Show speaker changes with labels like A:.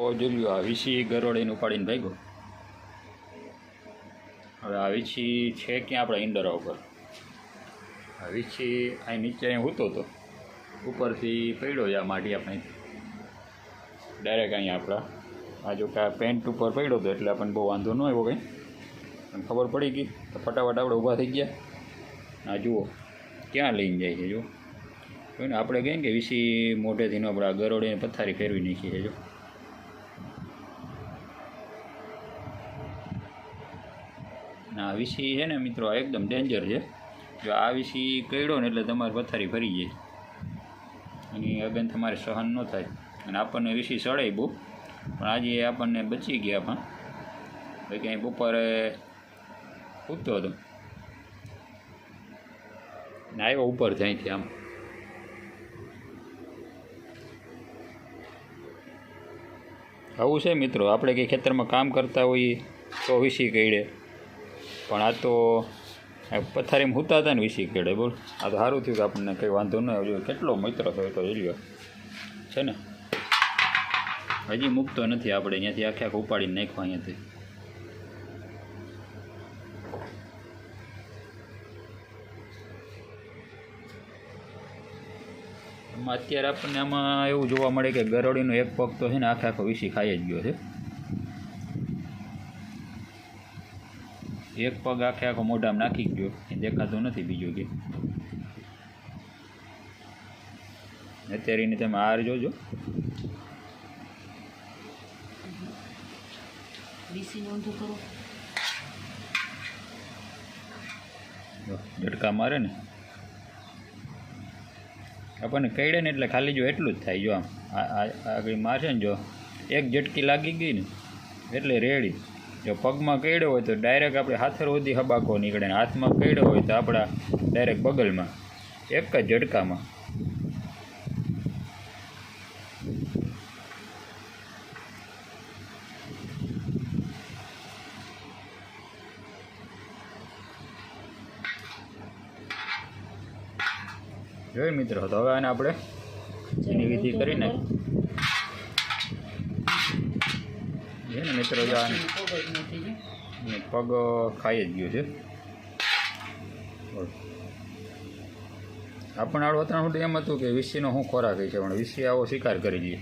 A: જોયું આ વીસી ગરોળીને ઉપાડીને ભાગ્યો. હવે આ વીછી છે ક્યાં આપણા ઇન્ડરા ઉપર? આ વીછી અહીં નીચે અહીં હોતો હતો ઉપરથી પડ્યો છે આ માટી આપણે. ડાયરેક્ટ અહીંયા આપણા. આ જો કે પેન્ટ ઉપર પડ્યો હતો એટલે આપણને બહુ વાંધો ન આવ્યો કંઈ. પણ ખબર પડી ગઈ, તો ફટાફટ આપણે ઊભા થઈ ગયા. આ જુઓ, ક્યાં લઈને જાય છે, જુઓ. ને, આપણે કહીએ કે વીસી મોઢેથી ન આપણે આ ગરોળીને પથારી ફેરવી નાખીએ જો આ વિષય છે ને મિત્રો એકદમ ડેન્જર છે. જો આ વિષય કયડો ને એટલે તમારે પથારી ફરી જાય. એની અગન તમારે સહન ન થાય. અને આપણને વિષય સળાય બહુ. પણ આજે આપણને બચી ગયા પણ. ભાઈ ક્યાંય બપોરે ઉઠતો હતો. ને આવ્યો ઉપર ત્યાંથી આમ. આવું છે મિત્રો, આપણે કંઈ ખેતરમાં કામ કરતા હોઈએ તો વિષય કઈડે પણ આ તો પથારીમાં હુતા હતા ને વીસી કેડે બોલ. આ તો સારું થયું કે આપણને કંઈ વાંધો ન આવ્યો. કેટલો મિત્ર થયો તો જોઈ છે ને? હજી મૂકતો નથી આપણે, અહીંયાથી આખે આખા ઉપાડીને નાખવા અહીંયાથી. અત્યારે આપણને આમાં એવું જોવા મળે કે ગરોળીનો એક પગ તો છે ને આખે આખો વીસી ખાઈ જ ગયો છે. એક પગ આખે આખો મોઢામાં નાખી ગયો એ દેખાતો નથી બીજો કે. અત્યારે એને તમે હાર જોજો. ઝટકા મારે ને. આપણને કઈડે ને એટલે ખાલી જો એટલું જ થાય જો આમ. આગળ મારશે ને જો. એક ઝટકી લાગી ગઈ ને એટલે રેડી. જો પગમાં કઈડ્યો હોય તો ડાયરેક્ટ આપણે હાથર સુધી હબાકો નીકળે ને હાથમાં કઈડ્યો હોય તો આપણા ડાયરેક્ટ બગલમાં, એક જ ઝટકામાં. જોઈ મિત્રો, તો હવે આને આપણે એની વિધિ કરીને છે ને મિત્રો પગ ખાઈ જ ગયો છે. આપણને આડો હતું એમ હતું કે વિસીનો શું ખોરાક છે, પણ વિસી આવો શિકાર કરી દઈએ